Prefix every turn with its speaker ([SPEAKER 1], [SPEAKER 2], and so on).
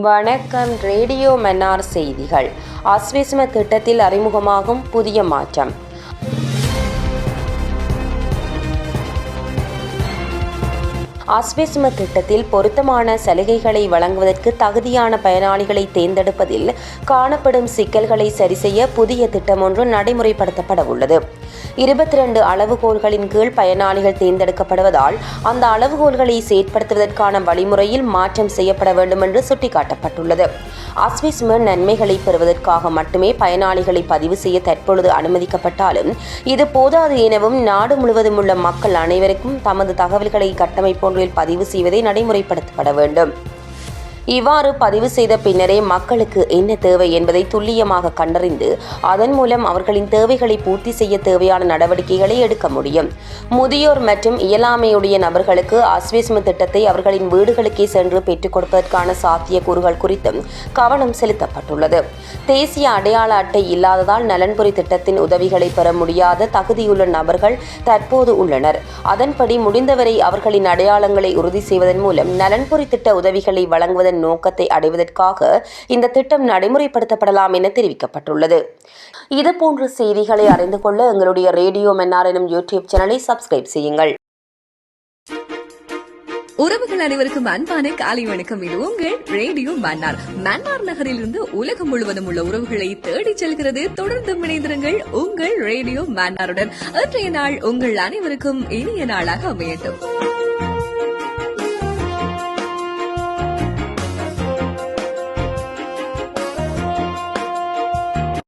[SPEAKER 1] வணக்கம் ரேடியோ மன்னார் செய்திகள். ஆஸ்வேஸ்ம திட்டத்தில் அறிமுகமாகும் புதிய மாற்றம். ஆஸ்வேஸ்ம திட்டத்தில் பொருத்தமான சலுகைகளை வழங்குவதற்கு தகுதியான பயனாளிகளை தேர்ந்தெடுப்பதில் காணப்படும் சிக்கல்களை சரிசெய்ய புதிய திட்டம் ஒன்று நடைமுறைப்படுத்தப்பட உள்ளது. இருபத்தி ரெண்டு அளவுகோல்களின் கீழ் பயனாளிகள் தேர்ந்தெடுக்கப்படுவதால் அந்த அளவுகோல்களை செயற்படுத்துவதற்கான வழிமுறையில் மாற்றம் செய்யப்பட வேண்டும் என்று சுட்டிக்காட்டப்பட்டுள்ளது. ஆஸ்விஸ்ம நன்மைகளை பெறுவதற்காக மட்டுமே பயனாளிகளை பதிவு செய்ய தற்பொழுது அனுமதிக்கப்பட்டாலும் இது போதாது எனவும் நாடு முழுவதும் உள்ள மக்கள் அனைவருக்கும் தமது தகவல்களை கட்டமைப்பொன்றில் பதிவு செய்வதை நடைமுறைப்படுத்தப்பட வேண்டும். இவ்வாறு பதிவு செய்த பின்னரே மக்களுக்கு என்ன தேவை என்பதை துல்லியமாக கண்டறிந்து அதன் மூலம் அவர்களின் தேவைகளை பூர்த்தி செய்ய தேவையான நடவடிக்கைகளை எடுக்க முடியும். முதியோர் மற்றும் இயலாமையுடைய நபர்களுக்கு ஆஸ்வேஸ்ம திட்டத்தை அவர்களின் வீடுகளுக்கே சென்று பெற்றுக் கொடுப்பதற்கான சாத்தியக்கூறுகள் குறித்தும் கவனம் செலுத்தப்பட்டுள்ளது. தேசிய அடையாள அட்டை இல்லாததால் நலன்புரி திட்டத்தின் உதவிகளை பெற முடியாத தகுதியுள்ள நபர்கள் தற்போது உள்ளனர். அதன்படி முடிந்தவரை அவர்களின் அடையாளங்களை உறுதி செய்வதன் மூலம் நலன்புரி திட்ட உதவிகளை வழங்குவதன் அதன் நோக்கத்தை அடைவதற்காக இந்த திட்டம் நடைமுறைப்படுத்தப்படலாம் என தெரிவிக்கப்பட்டுள்ளது. இதுபோன்ற செய்திகளை அறிந்து கொள்ள எங்களுடைய ரேடியோ மென்னார் எனும் யூடியூப் சேனலை சப்ஸ்கிரைப் செய்யுங்கள்.
[SPEAKER 2] உறவுகள் அனைவருக்கும் அன்பான காலை வணக்கம். இது உங்கள் ரேடியோ மன்னார். மன்னார் நகரில் இருந்து உலகம் முழுவதும் உள்ள உறவுகளை தேடிச் செல்கிறது. தொடர்ந்து இணைந்திருங்கள் உங்கள் ரேடியோ மன்னாருடன். இன்றைய நாள் உங்கள் அனைவருக்கும் இனிய நாளாக அமையட்டும்.